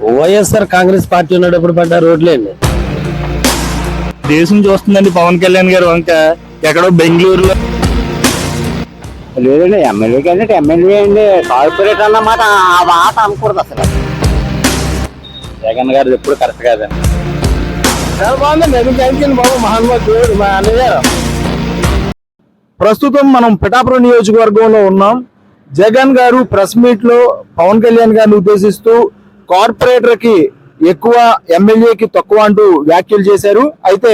YSR Congress party ఉన్నప్పుడు పడ్డ రోడ్లే అండి దేశం చూస్తుందండి పవన్ కళ్యాణ్ గారు వంక. ఎక్కడో బెంగళూరులో. లేదండి ఎమ్మెల్యేకి అంటే ఎమ్మెల్యే అండి. కార్పొరేట్ అన్నమాట ఆ మాట అనకూడదు అసలు. జగన్ గారు ఎప్పుడు కరెక్ట్ కాదండి. చాలా బాగుందండి అది థ్యాంక్ బాబు. మా ప్రస్తుతం మనం పిఠాపురం నియోజకవర్గంలో ఉన్నాం. జగన్ గారు ప్రెస్ మీట్లో పవన్ కళ్యాణ్ గారిని ఉద్దేశిస్తూ కార్పొరేటర్కి ఎక్కువ ఎమ్మెల్యేకి తక్కువ అంటూ వ్యాఖ్యలు చేశారు. అయితే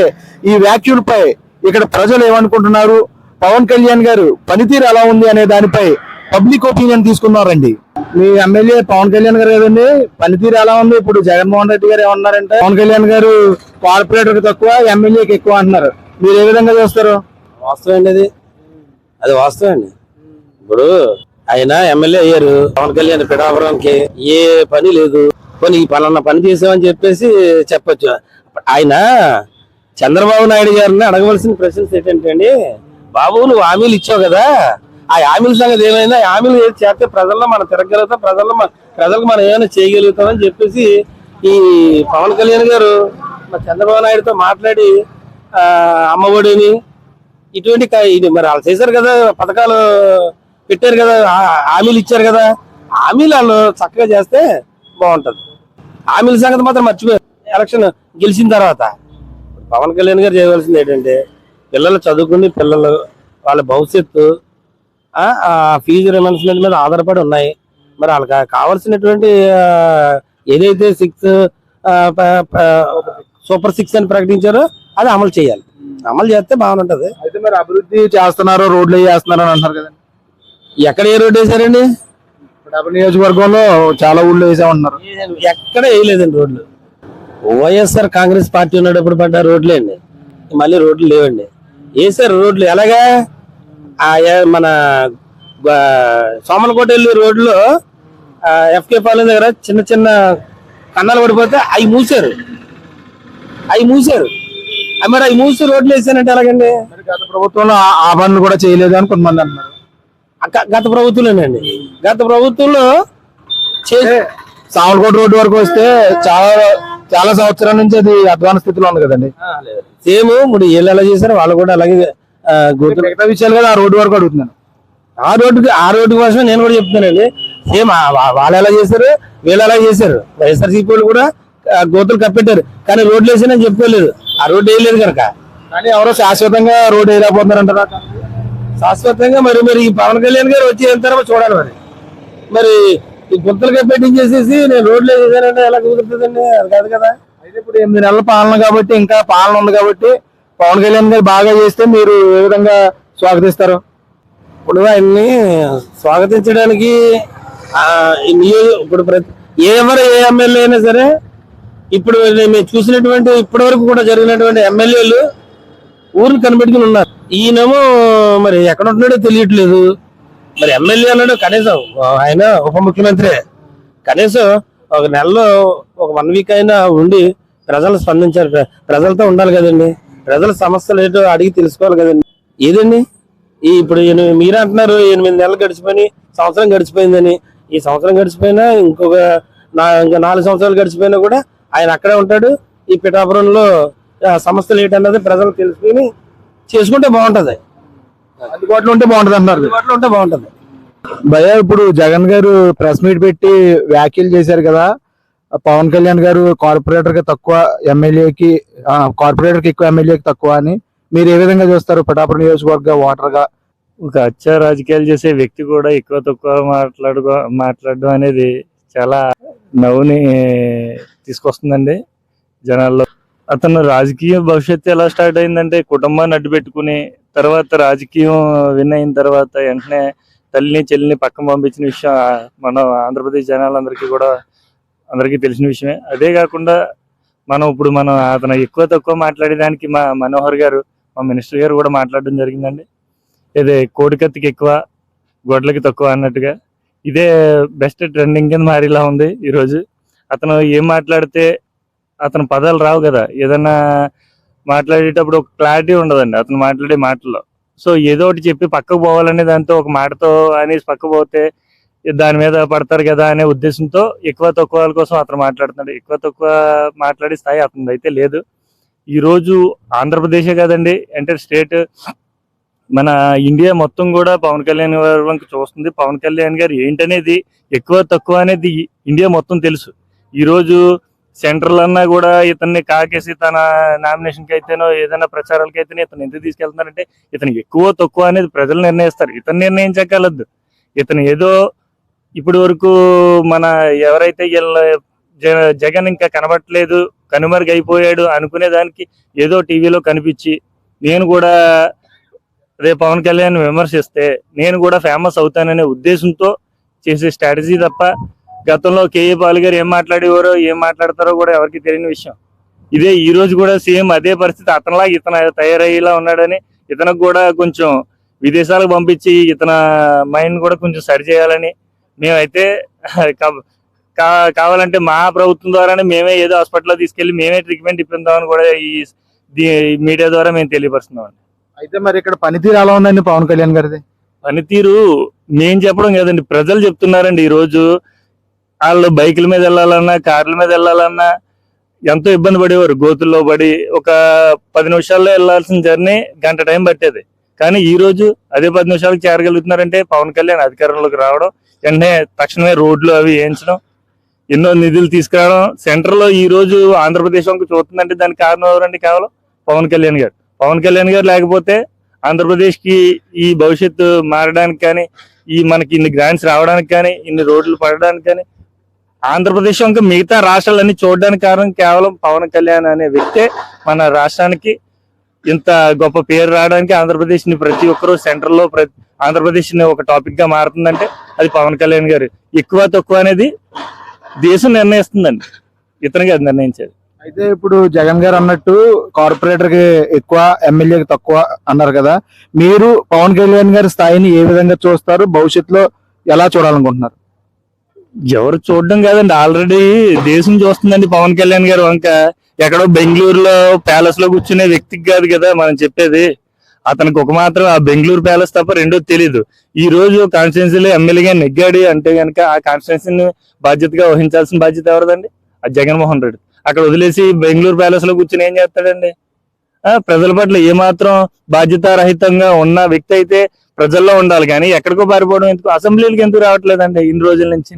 ఈ వ్యాఖ్యలపై ఇక్కడ ప్రజలు ఏమనుకుంటున్నారు? పవన్ కళ్యాణ్ గారు పనితీరు ఎలా ఉంది అనే దానిపై పబ్లిక్ ఒపీనియన్ తీసుకున్నారండి. మీ ఎమ్మెల్యే పవన్ కళ్యాణ్ గారు కదండి పనితీరు ఎలా ఉంది? ఇప్పుడు జగన్మోహన్ రెడ్డి గారు ఏమన్నారంటే పవన్ కళ్యాణ్ గారు కార్పొరేటర్కి తక్కువ ఎమ్మెల్యేకి ఎక్కువ అంటున్నారు. మీరు ఏ విధంగా చూస్తారు? వాస్తవం అండి అది. అది వాస్తవం అండి. ఇప్పుడు ఆయన ఎమ్మెల్యే అయ్యారు. పవన్ కళ్యాణ్ పిఠాపురంకి ఏ పని లేదు. కొన్ని ఈ పలానా పని చేసామని చెప్పేసి చెప్పొచ్చు. ఆయన చంద్రబాబు నాయుడు గారిని అడగవలసిన ప్రశ్నలు ఏంటంటే అండి బాబు నువ్వు హామీలు ఇచ్చావు కదా. ఆ హామీల సంగతి ఏమైంది? ఆ హామీలు చేస్తే ప్రజల్లో మనం తిరగలుగుతాం ప్రజల్లో మన ప్రజలకు మనం ఏమైనా చేయగలుగుతాం అని చెప్పేసి ఈ పవన్ కళ్యాణ్ గారు మా చంద్రబాబు నాయుడుతో మాట్లాడి అమ్మఒడిని ఇటువంటి ఇది మరి వాళ్ళు చేశారు కదా పథకాలు పెట్టారు కదా హామీలు ఇచ్చారు కదా హామీలు వాళ్ళు చక్కగా చేస్తే బాగుంటది. హామీల సంగతి మాత్రం మర్చిపోయారు. ఎలక్షన్ గెలిచిన తర్వాత పవన్ కళ్యాణ్ గారు చేయవలసింది ఏంటంటే పిల్లలు చదువుకుని పిల్లలు వాళ్ళ భవిష్యత్తు ఫీజు రిమన్స్మెంట్ మీద ఆధారపడి ఉన్నాయి. మరి వాళ్ళకి కావాల్సినటువంటి ఏదైతే సిక్స్ సూపర్ సిక్స్ అని ప్రకటించారో అది అమలు చేయాలి. అమలు చేస్తే బాగుంటది. అయితే మరి అభివృద్ధి చేస్తున్నారు రోడ్లు చేస్తున్నారు అని అంటున్నారు కదండి. ఎక్కడ ఏ రోడ్డు వేశారండి? పిఠాపురం నియోజకవర్గంలో చాలా ఊళ్ళో వేసామంటున్నారు ఎక్కడ వేయలేదండి రోడ్లు. వైఎస్ఆర్ కాంగ్రెస్ పార్టీ ఉన్నప్పుడు పడ్డ రోడ్లే అండి. మళ్ళీ రోడ్లు లేవండి. వేసారు రోడ్లు. ఎలాగా? మన సోమలకోట వెళ్ళే రోడ్లో ఎఫ్కే పాలెం దగ్గర చిన్న చిన్న కన్నాలు పడిపోతే అవి మూసారు అవి మూసారు మరి అవి మూసి రోడ్లు వేసానంటే ఎలాగండి? గత ప్రభుత్వంలో ఆ- పనులు కూడా చేయలేదు అని కొంతమంది అంటున్నారు అక్క- గత ప్రభుత్వంలోనండి. గత ప్రభుత్వంలో చే సామలకోట రోడ్డు వరకు వస్తే చాలా చాలా సంవత్సరాల నుంచి అది అధ్వాన స్థితిలో ఉంది కదండి. సేమ్ ఇప్పుడు వీళ్ళు ఎలా చేశారు వాళ్ళు కూడా అలాగే మిగతా విషయాలు కదా ఆ రోడ్డు వరకు అడుగుతున్నాను. ఆ రోడ్డుకి ఆ రోడ్డు కోసం నేను కూడా చెప్తున్నానండి. సేమ్ వాళ్ళు ఎలా చేశారు వీళ్ళు ఎలా చేశారు. వైఎస్ఆర్సీపీ వాళ్ళు కూడా గోతులు కప్పెట్టారు. కానీ రోడ్లు వేసానని చెప్పుకోలేదు. ఆ రోడ్డు వేయలేదు కనుక. కానీ ఎవరో శాశ్వతంగా రోడ్డు వేయలేకపోతున్నారు అంటారా శాశ్వతంగా మరి మరి ఈ పవన్ కళ్యాణ్ గారు వచ్చి ఎంత తర్వాత చూడాలి మరి. మరి ఈ గుంతలు కప్పెట్టించేసేసి నేను రోడ్లు వేసానంటే ఎలా కుదురుతుందండి? అది కాదు కదా. అయితే ఇప్పుడు ఎనిమిది నెలల పాలన కాబట్టి ఇంకా పాలన ఉంది కాబట్టి పవన్ కళ్యాణ్ గారు బాగా చేస్తే మీరు ఏ విధంగా స్వాగతిస్తారు? ఇప్పుడు ఆయన్ని స్వాగతించడానికి ఇప్పుడు ప్రతి ఎవరు ఏ ఎమ్మెల్యే అయినా సరే ఇప్పుడు మేము చూసినటువంటి ఇప్పటి వరకు కూడా జరిగినటువంటి ఎమ్మెల్యేలు ఊరిని కనిపెట్టుకుని ఉన్నారు. ఈయనేమో మరి ఎక్కడ ఉంటున్నాడో తెలియట్లేదు. మరి ఎమ్మెల్యే అన్నాడు కనీసం ఆయన ఉప ముఖ్యమంత్రి. కనీసం ఒక నెలలో ఒక వన్ వీక్ అయినా ఉండి ప్రజలు స్పందించారు. ప్రజలతో ఉండాలి కదండి. ప్రజల సమస్యలు ఏంటో అడిగి తెలుసుకోవాలి కదండి. ఏదండి? ఈ ఇప్పుడు ఎనిమిది మీరు అంటున్నారు ఎనిమిది నెలలు గడిచిపోయి సంవత్సరం గడిచిపోయిందని. ఈ సంవత్సరం గడిచిపోయినా ఇంకొక నా ఇంకా నాలుగు సంవత్సరాలు గడిచిపోయినా కూడా ఆయన అక్కడే ఉంటాడు. ఈ పిఠాపురంలో సమస్యలు ఏంటన్నది ప్రజలు తెలుసుకుని చేసుకుంటే బాగుంటది. అందుబాటులో ఉంటే బాగుంటుంది అంటున్నారు అందుబాటులో ఉంటే బాగుంటది. భయ ఇప్పుడు జగన్ గారు ప్రెస్ మీట్ పెట్టి వ్యాఖ్యలు చేశారు కదా పవన్ కళ్యాణ్ గారు కార్పొరేటర్కి తక్కువ ఎమ్మెల్యేకి కార్పొరేటర్కి ఎక్కువ ఎమ్మెల్యేకి తక్కువ అని మీరు ఏ విధంగా చూస్తారు? పిఠాపురం నియోజకవర్గ ఓటర్గా ఒక అచ్చ రాజకీయాలు చేసే వ్యక్తి కూడా ఎక్కువ తక్కువ మాట్లాడుకో మాట్లాడడం అనేది చాలా నవ్వుని తీసుకొస్తుందండి జనాల్లో. అతను రాజకీయ భవిష్యత్తు ఎలా స్టార్ట్ అయిందంటే కుటుంబాన్ని అడ్డు పెట్టుకుని తర్వాత రాజకీయం విన్ అయిన తర్వాత వెంటనే తల్లిని చెల్లిని పక్కన పంపించిన విషయం మన ఆంధ్రప్రదేశ్ జనాలందరికీ కూడా అందరికీ తెలిసిన విషయమే. అదే కాకుండా మనం ఇప్పుడు మనం అతను ఎక్కువ తక్కువ మాట్లాడేదానికి మా మనోహర్ గారు మా మినిస్టర్ గారు కూడా మాట్లాడడం జరిగిందండి. ఇదే కోడికత్తికి ఎక్కువ గొడ్లకి తక్కువ అన్నట్టుగా. ఇదే బెస్ట్ ట్రెండింగ్ కింద మారేలా ఉంది ఈరోజు. అతను ఏం మాట్లాడితే అతని పదాలు రావు కదా. ఏదన్నా మాట్లాడేటప్పుడు ఒక క్లారిటీ ఉండదండి అతను మాట్లాడే మాటల్లో. సో ఏదో ఒకటి చెప్పి పక్కకు పోవాలనే దాంతో ఒక మాటతో అనేసి పక్కకు పోతే దాని మీద పడతారు కదా అనే ఉద్దేశంతో ఎక్కువ తక్కువ వాళ్ళ కోసం అతను మాట్లాడుతున్నాడు. ఎక్కువ తక్కువ మాట్లాడే స్థాయి అతనిది అయితే లేదు. ఈ రోజు ఆంధ్రప్రదేశే కదండి అంటే స్టేట్ మన ఇండియా మొత్తం కూడా పవన్ కళ్యాణ్ గారి వంక చూస్తుంది. పవన్ కళ్యాణ్ గారు ఏంటనేది ఎక్కువ తక్కువ అనేది ఇండియా మొత్తం తెలుసు. ఈ రోజు సెంట్రల్ అన్నా కూడా ఇతన్ని కాకేసి తన నామినేషన్కి అయితేనో ఏదైనా ప్రచారాలకి అయితేనే ఇతను ఎందుకు తీసుకెళ్తున్నారంటే ఇతను ఎక్కువ తక్కువ అనేది ప్రజలు నిర్ణయిస్తారు. ఇతను నిర్ణయించగలదు ఇతను ఏదో ఇప్పటి వరకు మన ఎవరైతే వీళ్ళ జగన్ ఇంకా కనబట్టలేదు కనుమరుగైపోయాడు అనుకునే దానికి ఏదో టీవీలో కనిపించి నేను కూడా రేపు పవన్ కళ్యాణ్ విమర్శిస్తే నేను కూడా ఫేమస్ అవుతాననే ఉద్దేశంతో చేసే స్ట్రాటజీ తప్ప గతంలో కేఏ పాల్ గారు ఏం మాట్లాడేవారో ఏం మాట్లాడతారో కూడా ఎవరికి తెలియని విషయం. ఇదే ఈ రోజు కూడా సేమ్ అదే పరిస్థితి. అతనిలా ఇతను తయారయ్యేలా ఉన్నాడని ఇతనికి కూడా కొంచెం విదేశాలకు పంపించి ఇతన మైండ్ కూడా కొంచెం సరి చేయాలని మేమైతే కావాలంటే మా ప్రభుత్వం ద్వారానే మేమే ఏదో హాస్పిటల్లో తీసుకెళ్ళి మేమే ట్రీట్మెంట్ ఇప్పిందామని కూడా ఈ మీడియా ద్వారా మేము తెలియపరుస్తున్నాం అయితే మరి ఇక్కడ పనితీరు ఎలా ఉందండి పవన్ కళ్యాణ్ గారిది? పనితీరు మేము చెప్పడం కదండి ప్రజలు చెప్తున్నారండి ఈ రోజు వాళ్ళు బైకుల మీద వెళ్ళాలన్నా కార్ల మీద వెళ్ళాలన్నా ఎంతో ఇబ్బంది పడేవారు. గోతుల్లో పడి ఒక పది నిమిషాల్లో వెళ్ళాల్సిన జర్నీ గంట టైం పట్టేది. కానీ ఈ రోజు అదే పది నిమిషాలకు చేరగలుగుతున్నారంటే పవన్ కళ్యాణ్ అధికారంలోకి రావడం వెంటనే తక్షణమే రోడ్లు అవి వేయించడం ఎన్నో నిధులు తీసుకురావడం సెంటర్లో ఈ రోజు ఆంధ్రప్రదేశ్ వంక చూస్తుందంటే దానికి కారణం ఎవరండి కేవలం పవన్ కళ్యాణ్ గారు. పవన్ కళ్యాణ్ గారు లేకపోతే ఆంధ్రప్రదేశ్కి ఈ భవిష్యత్తు మారడానికి కానీ ఈ మనకి ఇన్ని గ్రాంట్స్ రావడానికి కానీ ఇన్ని రోడ్లు పడడానికి కానీ ఆంధ్రప్రదేశ్ ఇంకా మిగతా రాష్ట్రాలన్నీ చూడడానికి కారణం కేవలం పవన్ కళ్యాణ్ అనే వ్యక్తే మన రాష్ట్రానికి ఇంత గొప్ప పేరు రావడానికి ఆంధ్రప్రదేశ్ని ప్రతి ఒక్కరూ సెంటర్లో ప్రతి ఆంధ్రప్రదేశ్ని ఒక టాపిక్గా మారుతుందంటే అది పవన్ కళ్యాణ్ గారు. ఎక్కువ తక్కువ అనేది దేశం నిర్ణయిస్తుందండి. ఇతను గారు నిర్ణయించేది. అయితే ఇప్పుడు జగన్ గారు అన్నట్టు కార్పొరేటర్కి ఎక్కువ ఎమ్మెల్యేకి తక్కువ అన్నారు కదా. మీరు పవన్ కళ్యాణ్ గారి స్థాయిని ఏ విధంగా చూస్తారు? భవిష్యత్తులో ఎలా చూడాలనుకుంటున్నారు? ఎవరు చూడడం కాదండి. ఆల్రెడీ దేశం చూస్తుందండి పవన్ కళ్యాణ్ గారు. వంక ఎక్కడో బెంగళూరులో ప్యాలెస్లో కూర్చునే వ్యక్తికి కాదు కదా మనం చెప్పేది. అతనికి ఒక మాత్రం ఆ బెంగళూరు ప్యాలెస్ తప్ప రెండో తెలియదు ఈ రోజు కాన్స్టిట్యున్సీలో ఎమ్మెల్యేగా నెగ్గాడు అంటే గనక ఆ కాన్స్టిట్యున్సీని బాధ్యతగా వహించాల్సిన బాధ్యత ఎవరిదండి? ఆ జగన్మోహన్ రెడ్డి. అక్కడ వదిలేసి బెంగళూరు ప్యాలెస్లో కూర్చుని ఏం చేస్తాడండి? ఆ ప్రజల పట్ల ఏమాత్రం బాధ్యతారహితంగా ఉన్న వ్యక్తి అయితే ప్రజల్లో ఉండాలి. కానీ ఎక్కడికో పారిపోవడం ఎందుకు? అసెంబ్లీలకు ఎందుకు రావట్లేదండి ఇన్ని రోజుల నుంచి?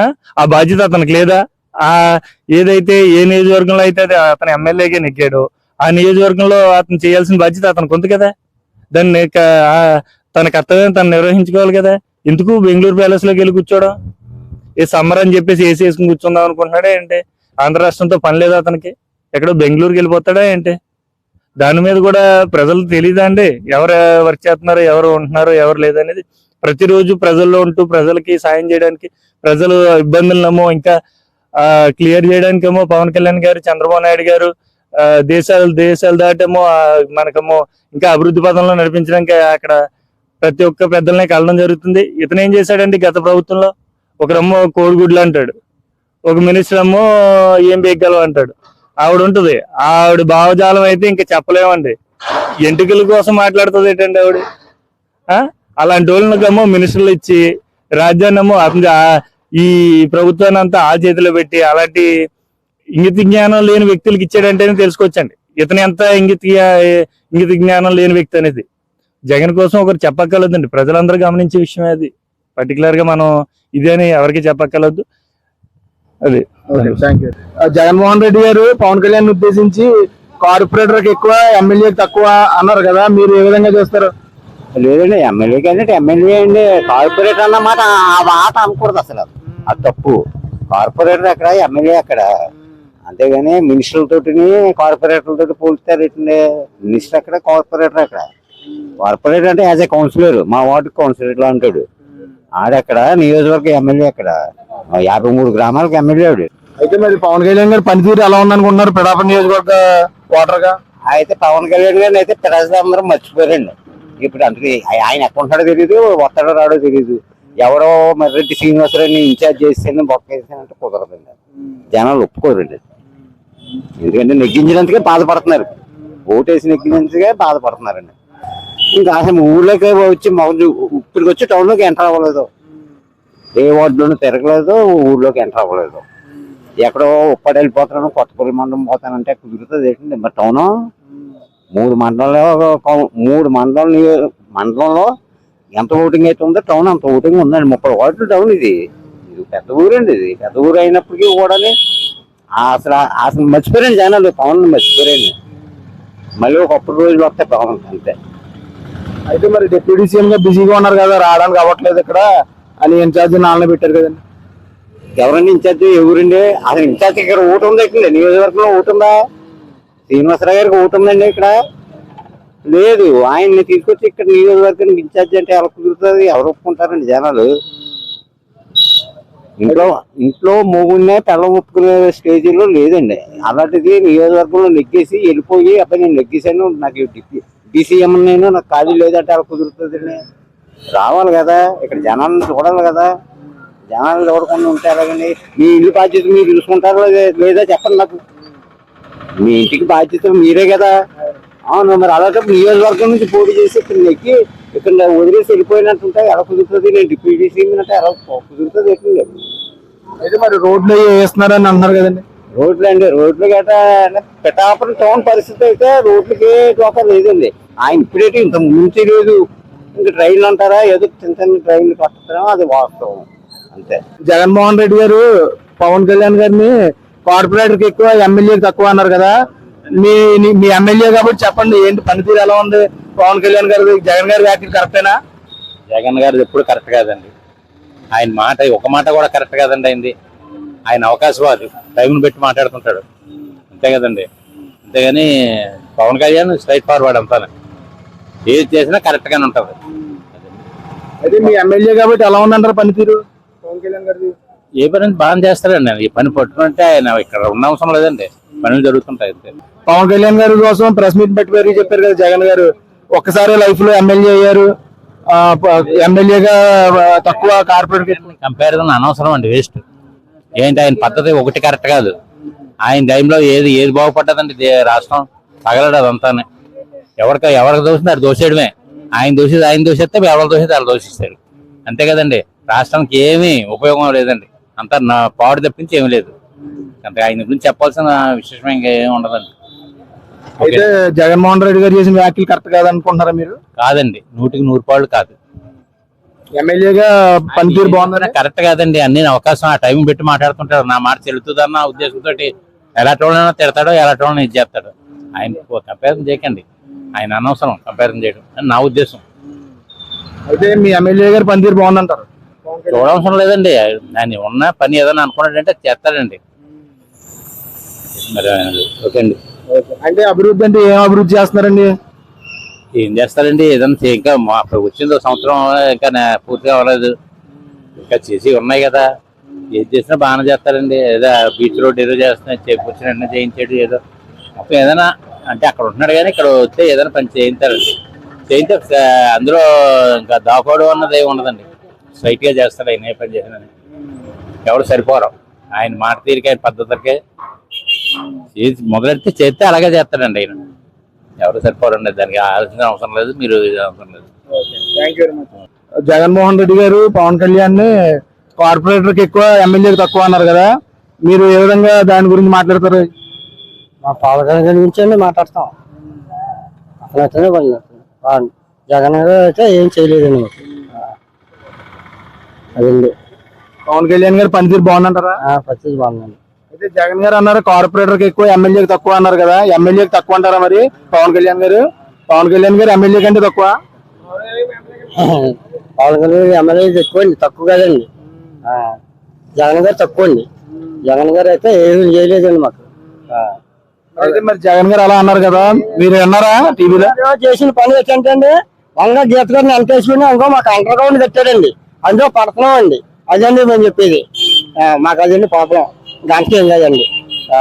ఆ? బాధ్యత అతనికి లేదా? ఆ ఏదైతే ఏ నియోజకవర్గంలో అయితే అది అతను ఎమ్మెల్యేగా నెగ్గాడు ఆ నియోజకవర్గంలో అతను చేయాల్సిన బాధ్యత అతనికి ఉంది కదా? దాన్ని తన కర్తవ్యం తను నిర్వహించుకోవాలి కదా? ఎందుకు బెంగళూరు ప్యాలెస్లోకి వెళ్ళి కూర్చోవడం? ఏ సమ్మర్ అని చెప్పేసి ఏసీ వేసుకుని కూర్చుందాం అనుకుంటున్నాడా ఏంటి? ఆంధ్ర రాష్ట్రంతో పని లేదా అతనికి? ఎక్కడో బెంగళూరుకి వెళ్ళిపోతాడా ఏంటి? దాని మీద కూడా ప్రజలు తెలియదా అండి? ఎవరు వర్క్ చేస్తున్నారు ఎవరు ఉంటున్నారు ఎవరు లేదనేది ప్రతిరోజు ప్రజల్లో ఉంటూ ప్రజలకి సాయం చేయడానికి ప్రజలు ఇబ్బందులనేమో ఇంకా క్లియర్ చేయడానికేమో పవన్ కళ్యాణ్ గారు చంద్రబాబు నాయుడు గారు ఆ, దేశాలు దేశాలు దాటేమో మనకేమో ఇంకా అభివృద్ధి పథంలో నడిపించడానికి అక్కడ ప్రతి ఒక్క పెద్దల్ని కలడం జరుగుతుంది. ఇతను ఏం చేశాడండి గత ప్రభుత్వంలో? ఒకరేమో కోడిగుడ్లు అంటాడు. ఒక మినిస్టర్ ఏమో ఏం బేగలవు అంటాడు. ఆవిడ ఉంటుంది ఆవిడ భావజాలం అయితే ఇంకా చెప్పలేమండి. ఎంటుకల కోసం మాట్లాడుతుంది ఏంటండి ఆవిడ? ఆ? అలాంటి వాళ్ళకేమో మినిస్టర్లు ఇచ్చి రాజ్యాన్నేమో ఈ ప్రభుత్వాన్ని అంతా ఆ చేతిలో పెట్టి అలాంటి ఇంగిత జ్ఞానం లేని వ్యక్తులకు ఇచ్చాడంటేనే తెలుసుకోవచ్చండి. ఇతను ఎంత ఇంగిత ఇంగిత జ్ఞానం లేని వ్యక్తి అనేది. జగన్ కోసం ఒకరు చెప్పక్కర్లేదండి. ప్రజలందరూ గమనించే విషయమే అది. పర్టికులర్గా మనం ఇదే అని ఎవరికి చెప్పక్కర్లేదు. అది. జగన్మోహన్ రెడ్డి గారు పవన్ కళ్యాణ్ ఉద్దేశించి కార్పొరేటర్ ఎక్కువ ఎమ్మెల్యేకి తక్కువ అన్నారు కదా. మీరు ఏ విధంగా చూస్తారు? లేదండి ఎమ్మెల్యేకి అంటే ఎమ్మెల్యే అండి. కార్పొరేటర్ అన్నమాట. ఆ మాట అనకూడదు అసలు. అది తప్పు. కార్పొరేటర్ అక్కడ ఎమ్మెల్యే అక్కడ అంతేగాని మినిస్టర్లతోటి కార్పొరేటర్లతో పోల్చుతారు ఏంటండి? మినిస్టర్ అక్కడ కార్పొరేటర్ అక్కడ కార్పొరేటర్ అంటే యాజ్ ఏ కౌన్సిలర్. మా వార్డు కౌన్సిలర్ లా ఉంటాడు ఆడక్కడ? నియోజకవర్గ ఎమ్మెల్యే అక్కడ యాభై మూడు గ్రామాలకు ఎమ్మెల్యే ఆవిడ. అయితే మరి పవన్ కళ్యాణ్ గారు పనితీరు ఎలా ఉందనుకుంటున్నారు? పిడాప నియోజకవర్గ ఓటర్గా అయితే పవన్ కళ్యాణ్ గారిని అయితే ప్రజలందరూ మర్చిపోయారండి. ఇప్పుడు అందుకే ఆయన ఎక్కడ ఉంటాడో తెలియదు వస్తాడో రాడో తెలియదు ఎవరో మర్రెడ్డి శ్రీనివాసరావుని ఇన్ఛార్జ్ చేసి బొక్కేసానంటే కుదరదండి. జనాలు ఒప్పుకోరండి. ఎందుకంటే నెగ్గించినందుకే బాధపడుతున్నారు. ఓటేసి నెగ్గించినందుకే బాధపడుతున్నారండి. ఇంకా అసలు ఊళ్ళోకి వచ్చి మొదలు ఇప్పటికి వచ్చి టౌన్లోకి ఎంటర్ అవ్వలేదు. ఏ వార్డులోనూ తిరగలేదు ఊళ్ళోకి ఎంటర్ అవ్వలేదు. ఎక్కడో ఉప్పాడు వెళ్ళిపోతున్నాను కొత్తపల్లి మండలం పోతానంటే కుదురుతుంది ఏంటండి? మరి టౌను? మూడు మండలంలో మూడు మండలం మండలంలో ఎంత ఓటింగ్ అయితే ఉందో టౌన్ అంత ఓటింగ్ ఉందండి. ముప్పై వార్డులు టౌన్ ఇది. ఇది పెద్ద ఊరండి ఇది. పెద్ద ఊరు అయినప్పటికీ కూడా అసలు అసలు మర్చిపోయారండి జనాలు పవన్ మర్చిపోయారండి మళ్ళీ ఒకప్పుడు రోజులు వస్తాయి పవన్ అంతే. అయితే మరి డిప్యూటీ సీఎం గా బిజీగా ఉన్నారు కదా రావడానికి అవ్వట్లేదు ఇక్కడ. అని ఇన్ఛార్జ్ నాన్న పెట్టారు కదండి. ఎవరండి ఇన్ఛార్జ్? ఎవరండి? అసలు ఇన్ఛార్జ్ ఇక్కడ ఓటు ఉంది ఇక్కడ? నియోజకవర్గంలో ఓటు ఉందా? శ్రీనివాసరావు గారికి ఓటు ఉందండి ఇక్కడ? లేదు ఆయన్ని తీసుకొచ్చి ఇక్కడ నియోజకవర్గానికి ఇన్ఛార్జ్ అంటే ఎలా కుదురుతుంది? ఎవరు ఒప్పుకుంటారండి జనాలు? ఇంట్లో ఇంట్లో మూగునే పెళ్ళం ఒప్పుకునే స్టేజీలో లేదండి. అలాంటిది నియోజకవర్గంలో నెగ్గేసి వెళ్ళిపోయి అబ్బాయి నేను నెగ్గేసాను నాకు డిసిఎం నేను నాకు ఖాళీ లేదంటే ఎలా కుదురుతుందండి? రావాలి కదా ఇక్కడ జనాలను చూడాలి కదా. జనాలు చూడకుండా ఉంటే ఎలాగండి? మీ ఇల్లు బాధ్యత మీరు చూసుకుంటారో లేదా చెప్పండి నాకు. మీ ఇంటికి బాధ్యత మీరే కదా. అవును మరి అలాంటి నియోజకవర్గం నుంచి పోటీ చేసి ఇక్కడ నెక్కి ఇక్కడ వదిలేసి వెళ్ళిపోయినట్టుంటే ఎలా కుదురుతుంది నేను డిప్యూటీ సీఎం అంటే ఎలా కుదురుతుంది ఎట్లండి అయితే మరి రోడ్లు వేస్తున్నారని అంటున్నారు కదండి. రోడ్లు అండి రోడ్లు గట్రా పిఠాపురం టౌన్ పరిస్థితి అయితే రోడ్లకి డోకా లేదండి. ఆయన ఇప్పుడైతే ఇంత ముంచి లేదు ఇంకా ట్రైన్లు అంటారా? ఏదో చిన్న చిన్న ట్రైన్లు కట్టుతారా అది వాస్తవం. అంతే. జగన్మోహన్ రెడ్డి గారు పవన్ కళ్యాణ్ గారిని కార్పొరేటర్కి ఎక్కువ ఎమ్మెల్యేకి తక్కువ అన్నారు కదా. మీ మీ ఎమ్మెల్యే కాబట్టి చెప్పండి ఏంటి పనితీరు ఎలా ఉంది? పవన్ కళ్యాణ్ గారి జగన్ గారి వ్యాఖ్యలు కరెక్టేనా? జగన్ గారిది ఎప్పుడు కరెక్ట్ కాదండి. ఆయన మాట ఒక మాట కూడా కరెక్ట్ కాదండి అయింది. ఆయన అవకాశవాది టైంను పెట్టి మాట్లాడుతుంటాడు. అంతే కదండి. అంతేగాని పవన్ కళ్యాణ్ స్ట్రైట్ ఫార్వర్డ్ అంతానే. ఏది చేసినా కరెక్ట్ గానే ఉంటది. అయితే మీ ఎమ్మెల్యే కాబట్టి ఎలా ఉందంటారు పనితీరు? పవన్ కళ్యాణ్ గారిది ఏ పని బాగా చేస్తారండి ఈ పని పట్టుకుంటే ఆయన ఇక్కడ ఉన్న అవసరం లేదండి. పనులు జరుగుతుంటాయి అంతే. పవన్ కళ్యాణ్ గారి కోసం ప్రెస్ మీట్ పెట్టి మరీ చెప్పారు కదా జగన్ గారు. ఒక్కసారి లైఫ్లో ఎమ్మెల్యే అయ్యారు. ఎమ్మెల్యేగా తక్కువ కార్పొరేట్ కంపారిజన్ అనవసరం అండి వేస్ట్. ఏంటి ఆయన పద్ధతి ఒకటి కరెక్ట్ కాదు. ఆయన టైంలో ఏది ఏది బాగుపడ్డదండి రాష్ట్రం. తగలడు అదంతానే. ఎవరికి ఎవరికి దోసింది అది దోసేయడమే ఆయన దోషిది ఆయన దోషిస్తే ఎవరు దోషిస్తే వాళ్ళు దోషిస్తారు. అంతే కదండి. రాష్ట్రానికి ఏమీ ఉపయోగం లేదండి. అంతా నా పాడు తప్పించి ఏమీ లేదు. అంత ఆయన గురించి చెప్పాల్సిన విశేషం ఇంకా ఏమి ఉండదండి. అయితే జగన్మోహన్ రెడ్డి గారు చేసిన వ్యాఖ్యలు కరెక్ట్ కాదనుకుంటున్నారా మీరు? కాదండి. నూటికి నూరు పాళ్ళు కాదు. ఎమ్మెల్యేగా పనితీరు బాగుందని కరెక్ట్ కాదండి. అన్ని అవకాశం ఆ టైం పెట్టి మాట్లాడుతుంటాడు నా మాట చెల్లుతుందన్న ఉద్దేశంతో ఎలాంటి తిడతాడో ఎలాంటి వాళ్ళని ఇది చేస్తాడు. ఆయన కంపారిజన్ చేయకండి. ఆయన అనవసరం కంపారిజన్ చేయడం. అని నా ఉద్దేశం. అయితే మీ ఎమ్మెల్యే గారు పనితీరు బాగుందంటారు. చూడవసరం లేదండి. దాన్ని ఉన్న పని ఏదైనా అనుకున్నాడంటే చేస్తాడండి. మరి ఓకే అండి. అంటే అభివృద్ధి అంటే ఏం అభివృద్ధి చేస్తున్నారండి? ఏం చేస్తారండి? ఏదైనా ఇంకా మా అప్పుడు వచ్చింది ఒక సంవత్సరం ఇంకా పూర్తిగా అవ్వలేదు ఇంకా చేసి ఉన్నాయి కదా. ఏది చేసినా బాగానే చేస్తారండి. ఏదో బీచ్ రోడ్ ఏదో చేస్తున్నా వెంటనే చేయించాడు ఏదో. మొత్తం ఏదైనా అంటే అక్కడ ఉంటున్నాడు కానీ ఇక్కడ వస్తే ఏదైనా పని చేయించారండి. చేయించే అందులో ఇంకా దాకోవడం అన్నది ఏమి ఉండదండి. స్ట్రైట్గా చేస్తాడు ఆయన ఏ పని చేసినా ఎవరు సరిపోరు. ఆయన మాట తీరిక ఆయన పద్ధతికే చేసి మొదలెడితే చేస్తే అలాగే చేస్తాడండి ఆయన. ఎవరు సరిపోరండి దానికి ఆలోచన అవసరం లేదు మీరు ఇది అవసరం లేదు. జగన్మోహన్ రెడ్డి గారు పవన్ కళ్యాణ్ని కార్పొరేటర్కి ఎక్కువ ఎమ్మెల్యేకి తక్కువ అన్నారు కదా మీరు ఏ విధంగా దాని గురించి మాట్లాడతారు? మా పవన్ కళ్యాణ్ గురించి అండి మాట్లాడతాం. అసలు అయితేనే పని బాగుంది జగన్ గారు అయితే ఏం చేయలేదండి. అదండి. పవన్ కళ్యాణ్ గారు పనితీరు బాగుందంటారా? పరిస్థితి బాగుందండి. అయితే జగన్ గారు అన్నారు కార్పొరేటర్కి ఎక్కువ ఎమ్మెల్యేకి తక్కువ అన్నారు కదా ఎమ్మెల్యేకి తక్కువ అంటారా మరి పవన్ కళ్యాణ్ గారు? పవన్ కళ్యాణ్ గారు ఎమ్మెల్యే కంటే తక్కువ? పవన్ కళ్యాణ్ ఎమ్మెల్యే ఎక్కువ అండి తక్కువ కదండి. జగన్ గారు తక్కువ అండి. జగన్ గారు అయితే ఏమీ చేయలేదండి మాకు. అయితే మరి జగన్ గారు అలా అన్నారు కదా మీరు విన్నారా టీవీలో? చేసిన పని ఏంటంటే వంగ గీత గారిని అంటేసుకుని ఇంకో మాకు అండర్ గ్రౌండ్ కట్టాడండి అందులో పడుతున్నాం అండి. అదండి మేము చెప్పేది. మాకు అదండి ప్రాబ్లం. దానికి ఏం లేదండి ఆ,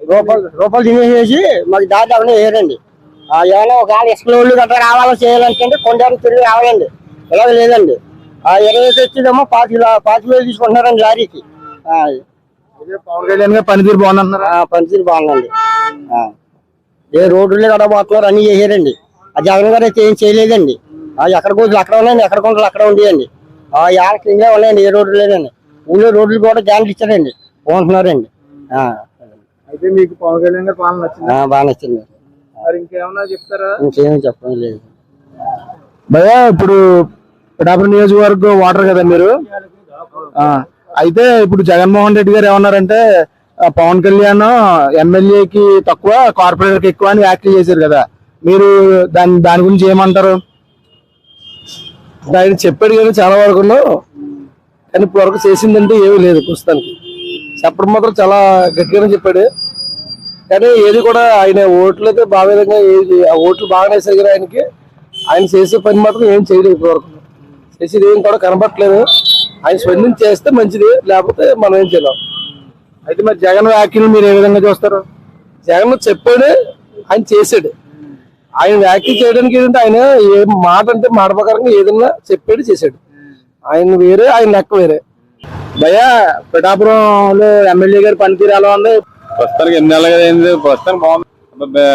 రూపాయలు రూపాయలు తినేసేసి మాకు దాటి అవన్నీ వేయరండి ఏమైనా ఒక ఇసుకల వాళ్ళు గట్రా రావాలో చేయాలంటే కొండలు తిరిగి రావాలండి. ఇలాగ లేదండి. ఆ ఇరవై తెచ్చేదేమో పాతి పాతి వేలు తీసుకుంటున్నారండి లారీకి. పవన్ కళ్యాణ్ గారు పనితీరు బాగుందంటున్నారా? పనితీరు బాగుందండి. ఏ రోడ్లు కడబోతున్నారు అన్ని చేశారండి ఆ జగన్ గారు అయితే ఏం చేయలేదండి. ఎక్కడ కూతురు అక్కడ ఉన్నాయండి ఎక్కడ కొండలు అక్కడ ఉండేయండి. ఆ యాడ క్లీన్గా ఉన్నాయండి ఏ రోడ్లు లేదండి. ఊళ్ళో రోడ్లు కూడా గ్యారెంటీ ఇచ్చారండి బాగుంటున్నారండి ఆ, అయితే మీకు పవన్ కళ్యాణ్ గారి పాలన నచ్చింది? ఆ, బాగా నచ్చింది. మరి ఇంకేమన్నా చెప్తారా? ఇంకేం చెప్పడం లేదు. భయ్యా ఇప్పుడు పిఠాపురం నియోజకవర్గం వాటర్ కదా మీరు? ఆ, అయితే ఇప్పుడు జగన్మోహన్ రెడ్డి గారు ఏమన్నారంటే ఆ, పవన్ కళ్యాణ్ ఎమ్మెల్యేకి తక్కువ కార్పొరేటర్కి ఎక్కువ అని వ్యాఖ్యలు చేశారు కదా. మీరు దాని దాని గురించి ఏమంటారు? ఆయన చెప్పాడు కానీ చాలా వరకు కానీ ఇప్పుడు వరకు చేసిందంటే ఏమీ లేదు ప్రస్తుతానికి. చెప్పడం మాత్రం చాలా గట్టిగానే చెప్పాడు. కానీ ఏది కూడా ఆయన ఓట్లు అయితే బాగా విధంగా ఏది ఆ ఓట్లు బాగానే వేసారు కానీ ఆయనకి. ఆయన చేసే పని మాత్రం ఏం చేయలేదు ఇప్పటివరకు. చేసేది ఏం కూడా కనబట్టలేదు ఆయన స్పందించి చేస్తే మంచిది లేకపోతే మనం ఏం చేయలేం. అయితే మరి జగన్ వ్యాఖ్యలు మీరు ఏ విధంగా చూస్తారు? జగన్ చెప్పాడు ఆయన చేసాడు ఆయన వ్యాఖ్యలు చేయడానికి ఏంటంటే ఆయన ఏ మాట అంటే మాట ప్రకారంగా ఏదన్నా చెప్పాడు చేశాడు. ఆయన వేరే ఆయన లెక్క వేరే. భయ్యా పిఠాపురంలో ఎమ్మెల్యే గారి పనితీరు ఎలా ఉంది? ప్రస్తుతానికి ఎన్ని నెలలు అయింది? ప్రస్తుతానికి బాగుంది.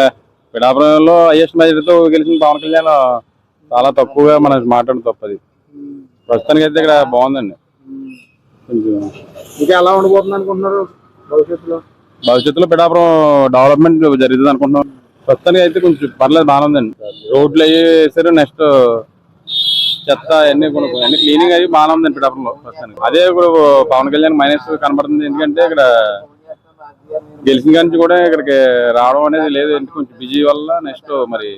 పిఠాపురంలో హైయెస్ట్ మెజారిటీతో గెలిచిన పవన్ కళ్యాణ్ చాలా తక్కువగా మనం మాట్లాడడం తప్పది. ప్రస్తుతానికి అయితే ఇక్కడ బాగుందండి. ఇంకా ఎలా ఉండబోతుంది అనుకుంటున్నారు భవిష్యత్తులో? భవిష్యత్తులో పిఠాపురం డెవలప్మెంట్ జరుగుతుంది అనుకుంటున్నాం. ప్రస్తుతానికి అయితే కొంచెం పర్లేదు బాగానే ఉందండి. రోడ్లు అవి వేసారు నెక్స్ట్ చెత్త అన్ని కొనుక్కో అన్ని క్లీనింగ్ అయ్యి బాగానే ఉందండి పిఠాపురంలో ప్రస్తుతానికి. అదే ఇప్పుడు పవన్ కళ్యాణ్ మైనస్ కనబడుతుంది. ఎందుకంటే ఇక్కడ గెలిచిన కాడి నుంచి కూడా ఇక్కడికి రావడం అనేది లేదు. ఎందుకు కొంచెం బిజీ వల్ల నెక్స్ట్ మరి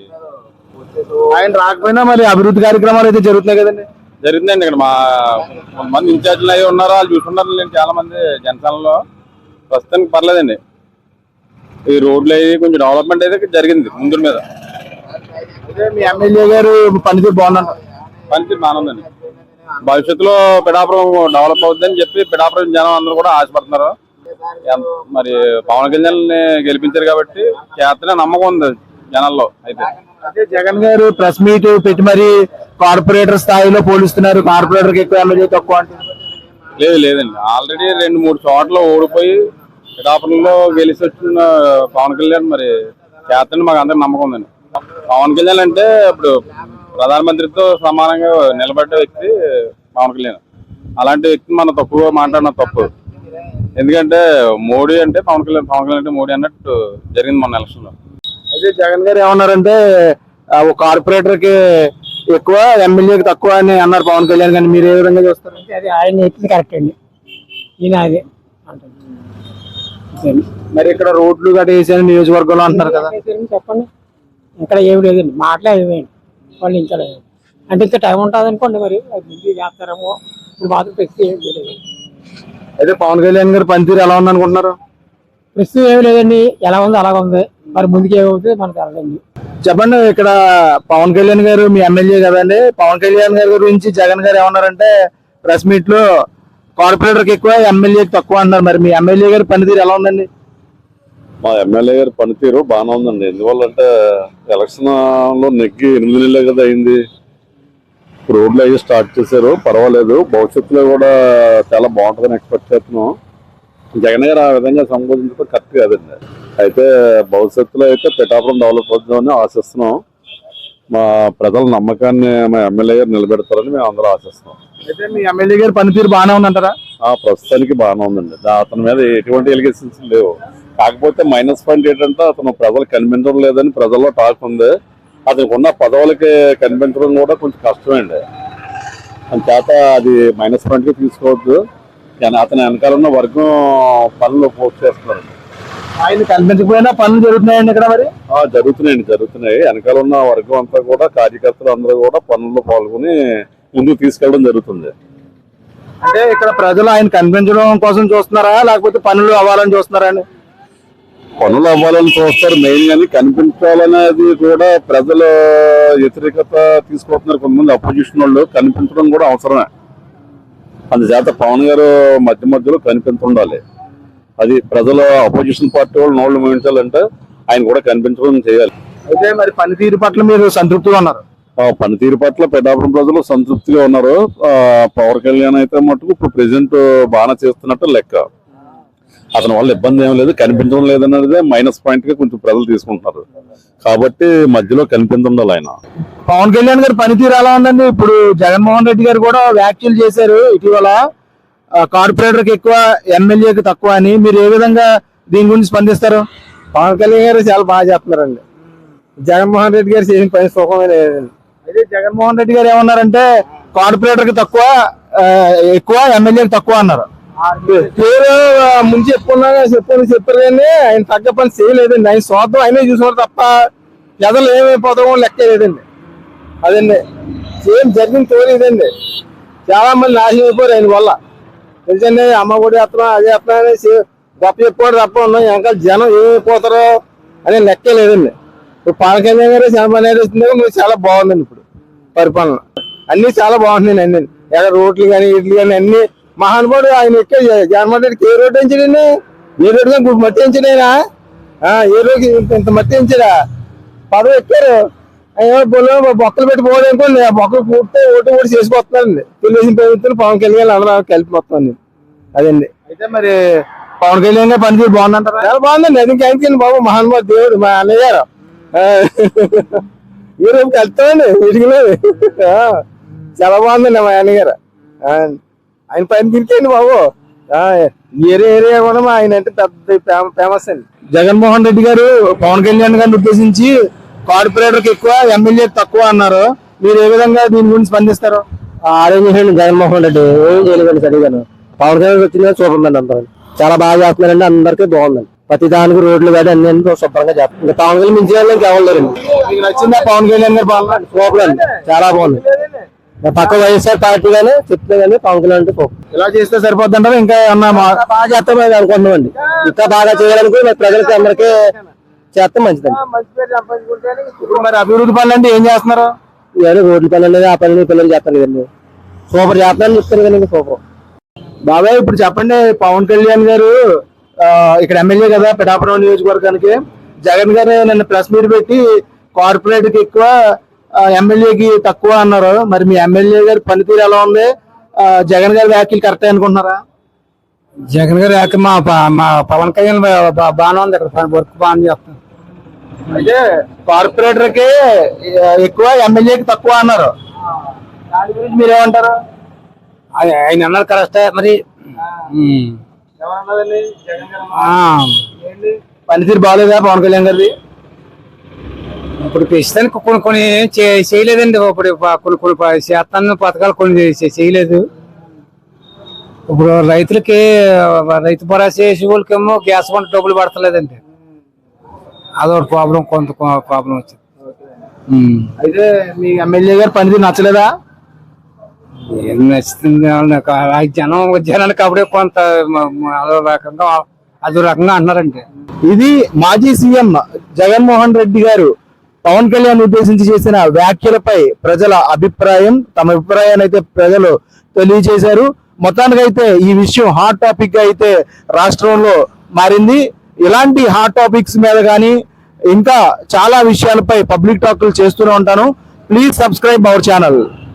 ఆయన రాకపోయినా మరి అభివృద్ధి కార్యక్రమాలు అయితే జరుగుతున్నాయి కదండి. జరిగిందండి ఇక్కడ మా కొంతమంది ఇన్ఛార్జ్లు అవి ఉన్నారు వాళ్ళు చూసుకున్నారు చాలా మంది జనసేనలో ప్రస్తుతానికి పర్లేదండి. ఈ రోడ్లు అవి కొంచెం డెవలప్మెంట్ అయితే జరిగింది ముందు మీద. అయితే మీ ఎమ్మెల్యే గారు పనితీరు బాగుందంట. పనితీరు బాగానే ఉందండి భవిష్యత్తులో పిఠాపురం డెవలప్ అవుతుందని చెప్పి పిఠాపురం జనం అందరూ కూడా ఆశపడుతున్నారు. మరి పవన్ కళ్యాణ్ గెలిపించారు కాబట్టి చేతనే నమ్మకం ఉంది జనాల్లో అయితే. అదే జగన్ గారు ప్రెస్ మీట్ పెట్టి మరి కార్పొరేటర్ స్థాయిలో పోలిస్తున్నారు. కార్పొరేటర్ ఎక్కువ తక్కువ అంటే లేదు లేదండి. ఆల్రెడీ రెండు మూడు చోట్ల ఓడిపోయి పిఠాపురంలో గెలిచి వచ్చిన పవన్ కళ్యాణ్ మరి చేతని మాకు అందరికి నమ్మకం ఉందండి. పవన్ కళ్యాణ్ అంటే ఇప్పుడు ప్రధానమంత్రితో సమానంగా నిలబడ్డ వ్యక్తి పవన్ కళ్యాణ్. అలాంటి వ్యక్తిని మనం తక్కువగా మాట్లాడిన తప్పు. ఎందుకంటే మోడీ అంటే పవన్ కళ్యాణ్ పవన్ కళ్యాణ్ అంటే మోడీ అన్నట్టు జరిగింది మన ఎలక్షన్లో అయితే జగన్ గారు ఏమన్నారంటే ఆ, ఒక కార్పొరేటర్కి ఎక్కువ ఎమ్మెల్యేకి తక్కువ అని అన్నారు పవన్ కళ్యాణ్ గారిని మీరు ఏ విధంగా చూస్తారు? అది ఆయన చెప్పింది కరెక్ట్ అండి. ఈయన అదే మరి ఇక్కడ రోడ్లు గట్ట వేసాను నియోజకవర్గంలో అంటున్నారు కదా. చెప్పండి. ఇక్కడ ఏమి లేదండి. మాటలే ఏమేయండి వాళ్ళు ఇంకా లేదు అంటే ఇంకా టైం ఉంటుంది అనుకోండి మరి. చేస్తారేమో ఇప్పుడు మాత్రం ప్రస్తుతం ఏం లేదు అయితే పవన్ కళ్యాణ్ గారి పనితీరు ఎలా ఉంది అనుకుంటున్నారు? ప్రస్తుతం ఏమి లేదండి. ఎలా ఉంది అలాగ ఉంది. మరి ముందుకు ఏమవుతుంది మనకు తెలదండి చెప్పండి ఇక్కడ పవన్ కళ్యాణ్ గారు మీ ఎమ్మెల్యే కదండి. పవన్ కళ్యాణ్ గారి గురించి జగన్ గారు ఏమన్నారంటే ప్రెస్ మీట్లో కార్పొరేటర్కి ఎక్కువ ఎమ్మెల్యేకి తక్కువ అన్నారు మరి. మీ ఎమ్మెల్యే గారి పనితీరు ఎలా ఉందండి? మా ఎమ్మెల్యే గారి పనితీరు బాగానే ఉందండి. ఎందువల్ల అంటే ఎలక్షన్లో నెగ్గి ఎనిమిది నెలలే కదా అయింది. రోడ్లు అవి స్టార్ట్ చేశారు. పర్వాలేదు. భవిష్యత్తులో కూడా చాలా బాగుంటుందని ఎక్స్పెక్ట్ చేస్తున్నాం. జగన్ గారు ఆ విధంగా సంబోధించడం కరెక్ట్ కాదండి. అయితే భవిష్యత్తులో అయితే పిఠాపురం డెవలప్ అవుతుందని ఆశిస్తున్నాం. మా ప్రజల నమ్మకాన్ని మా ఎమ్మెల్యే గారు నిలబెడతారని మేము అందరూ ఆశిస్తున్నాం. అయితే మీ ఎమ్మెల్యే గారి పనితీరు బాగానే ఉందంటారా? ప్రస్తుతానికి బాగానే ఉందండి. అతని మీద ఎటువంటి ఎలిగేషన్స్ లేవు. కాకపోతే మైనస్ పాయింట్ ఏంటంటే అతను ప్రజలు కనిపించడం లేదని ప్రజల్లో టాక్ ఉంది. అతనికి ఉన్న పదవులకి కనిపించడం కూడా కొంచెం కష్టమండి. చేత అది మైనస్ పాయింట్గా తీసుకోవద్దు. కానీ అతని వెనకాల ఉన్న వర్గం పనులు పోస్ట్ చేస్తున్నారు. ఆయన కనిపించకపోయినా పనులు జరుగుతున్నాయండి ఇక్కడ మరి? ఆ, జరుగుతున్నాయండి జరుగుతున్నాయి. వెనకాల ఉన్న వర్గం అంతా కూడా కార్యకర్తలు అందరూ కూడా పనుల్లో పాల్గొని ముందుకు తీసుకెళ్ళడం జరుగుతుంది. అంటే ఇక్కడ ప్రజలు ఆయన కనిపించడం కోసం చూస్తున్నారా? లేకపోతే పనులు అవ్వాలని చూస్తున్నారా అని పనులు అవ్వాలని చూస్తారు. మెయిన్ గాని కనిపించాలనేది కూడా ప్రజల వ్యతిరేకత తీసుకుంటున్నారు కొంతమంది అపోజిషన్ వాళ్ళు కనిపించడం కూడా అవసరమే. అందుచేత పవన్ గారు మధ్య మధ్యలో కనిపించుండాలి. అది ప్రజల అపోజిషన్ పార్టీ వాళ్ళు నోళ్ళు మూయించాలంటే ఆయన కూడా కనిపించడం చేయాలి. అయితే మరి పనితీరు పట్ల మీరు సంతృప్తిగా ఉన్నారు? పనితీరు పట్ల పెద్దాపురం ప్రజలు సంతృప్తిగా ఉన్నారు. ఆ, పవన్ కళ్యాణ్ అయితే మటుకు ఇప్పుడు ప్రెసెంట్ బాగా చేస్తున్నట్టు లెక్క. అతని వల్ల ఇబ్బంది ఏం లేదు కనిపించడం లేదన్నదే మైనస్ పాయింట్గా కొంచెం ప్రజలు తీసుకుంటున్నారు. కాబట్టి మధ్యలో కనిపించడం ఆయన. పవన్ కళ్యాణ్ గారి పనితీరు ఎలా ఉందండి? ఇప్పుడు జగన్మోహన్ రెడ్డి గారు కూడా వ్యాఖ్యలు చేశారు ఇటీవల. కార్పొరేటర్కి ఎక్కువ ఎమ్మెల్యేకి తక్కువ అని. మీరు ఏ విధంగా దీని గురించి స్పందిస్తారు? పవన్ కళ్యాణ్ గారు చాలా బాగా చేస్తున్నారండి. జగన్మోహన్ రెడ్డి గారు చేసిన పని సుఖమే లేదండి అదే జగన్మోహన్ రెడ్డి గారు ఏమన్నారంటే కార్పొరేటర్కి తక్కువ ఎక్కువ ఎమ్మెల్యేకి తక్కువ అన్నారు. పేరు ముందు చెప్పుకున్నా చెప్పు చెప్పారు కానీ ఆయన తగ్గ పని చేయలేదండి. ఆయన స్వార్థం ఆయనే చూసినారు తప్ప ప్రజలు ఏమైపోతామో లెక్క లేదండి. అదండి. జరిగిన జరిగింది ఇదండి చాలా మంది నాశనం అయిపోయారు ఆయన వల్ల. తెలుసండి అమ్మ కూడా చేస్తున్నాం అదే చేస్తున్నాం అనేసి గొప్ప చెప్పుకోవడం తప్ప ఉన్నాం. ఇంకా జనం ఏమైపోతారో అనే లెక్కే లేదండి. ఇప్పుడు పవన్ కళ్యాణ్ గారు నడుస్తుంది మీరు చాలా బాగుందండి ఇప్పుడు పరిపాలన. అన్ని చాలా బాగుంటున్నాయి అన్ని. ఎక్కడ రోడ్లు కానీ ఇడ్లు కానీ అన్ని మహానుభావుడు ఆయన ఎక్కే జగన్మోహన్ రెడ్డికి ఏ రోడ్డు ఎంచడండి? ఏ రోడ్డు కానీ ఇప్పుడు మట్టి ఎంచడైనా ఏ రోజు ఇంత మట్టి ఎంచడా? పదవి ఎక్కారు. బొల్లో బొక్కలు పెట్టి పోవడం అనుకోండి. ఆ బొక్కలు పూర్తి ఓటు ఓటు చేసుకొస్తున్నారండి తెలుగుదేశం ప్రభుత్వం పవన్ కళ్యాణ్ అందరూ కలిపి మొత్తం అండి అదండి. అయితే మరి పవన్ కళ్యాణ్ గారి పనితీరు బాగుందంటారా? చాలా బాగుందండి. అది ఇంకేంటి బాబు? మహానుభావు దేవుడు. మా అన్నయ్య గారు. రోజు వెళ్తామండి మీటింగ్ చాలా బాగుందండి మా అన్నయ్య గారు ఆ, ఆయన పైన తిరిగండి బాబు. ఆ, ఏరియా కూడా మా ఆయన అంటే పెద్ద ఫేమస్ అండి. జగన్మోహన్ రెడ్డి గారు పవన్ కళ్యాణ్ గారిని ఉద్దేశించి కార్పొరేటర్కి ఎక్కువ ఎమ్మెల్యే తక్కువ అన్నారు. మీరు ఏ విధంగా దీని గురించి స్పందిస్తారు? ఆరోగ్యం జగన్మోహన్ రెడ్డి ఏం చేయలేదండి సరిగాను పవన్ కళ్యాణ్ వచ్చిందని చూపమండి అందరూ. చాలా బాగా చేస్తున్నారండి అందరికీ బాగుందండి. ప్రతి దానికి రోడ్లు కానీ అన్ని అన్ని శుభ్రంగా చేస్తారు ఇంకా పవన్ కళ్యాణ్ మించిన వాళ్ళకి ఎవరు లేరండి. మీకు నచ్చిందా పవన్ కళ్యాణ్ గారి పాలన? సూపర్ అండి. చాలా బాగుంది. పక్క వైఎస్ఆర్ పార్టీ కానీ చెప్తే కానీ పవన్ కళ్యాణ్ అంటే ఇలా చేస్తే సరిపోద్ది ఇంకా ఏమన్నా బాగా చేస్తామని అనుకుంటున్నామండి. ఇంకా బాగా చేయాలనుకుని మరి ప్రజలకి అందరికీ చేస్తే మంచిదండి. ఇప్పుడు మరి అభివృద్ధి పనులు అంటే ఏం చేస్తున్నారు? ఇవన్నీ రోడ్ల పనులు ఆ పనులు ఈ పనులు చేస్తాను కదండి. సూపర్ చేస్తానని చెప్తాను కదండి సూపర్. బాబాయ్ ఇప్పుడు చెప్పండి పవన్ కళ్యాణ్ గారు ఇక్కడ ఎమ్మెల్యే కదా పిఠాపురం నియోజకవర్గానికి. జగన్ గారు నిన్న ప్రెస్ మీట్ పెట్టి కార్పొరేట్కి ఎక్కువ ఎమ్మెల్యేకి తక్కువ అన్నారు. మరి మీ ఎమ్మెల్యే గారి పనితీరు ఎలా ఉంది? జగన్ గారి వ్యాఖ్యలు కరెక్ట్ అనుకుంటున్నారా? జగన్ గారు యాక మా మా పవన్ కళ్యాణ్ బాగానే ఉంది ఇక్కడ వర్క్ బాగా చేస్తాను అయితే కార్పొరేటర్కి ఆ, ఎక్కువ ఎమ్మెల్యేకి తక్కువ అన్నారు. దాని గురించి మీరేమంటారు? ఆయన అన్నారు కరెక్టే మరి పనితీరు బాగాలేదా పవన్ కళ్యాణ్ గారిది? ఇప్పుడు ప్రస్తుతానికి కొన్ని కొన్ని చేయలేదండి ఇప్పుడు కొన్ని కొన్ని చేస్తాను పథకాలు కొన్ని చేయలేదు. ఇప్పుడు రైతులకి రైతు భరోసా చేసే వాళ్ళకేమో గ్యాస్ వంట డబ్బులు పడతలేదండి. అదొక ప్రాబ్లం కొంత ప్రాబ్లం వచ్చింది. అయితే మీ ఎమ్మెల్యే గారి పనితీరు నచ్చలేదా? ఏం నచ్చుతుంది జనం జనానికి అప్పుడే కొంత అదో రకంగా అదో రకంగా అన్నారంటే ఇది మాజీ సీఎం జగన్మోహన్ రెడ్డి గారు పవన్ కళ్యాణ్ ఉద్దేశించి చేసిన వ్యాఖ్యలపై ప్రజల అభిప్రాయం తమ అభిప్రాయాన్ని అయితే ప్రజలు తెలియజేశారు. మొత్తానికైతే ఈ విషయం హాట్ టాపిక్గా అయితే రాష్ట్రంలో మారింది. ఇలాంటి హాట్ టాపిక్స్ మీద కానీ ఇంకా చాలా విషయాలపై పబ్లిక్ టాక్లు చేస్తూనే ఉంటాను. Please subscribe our channel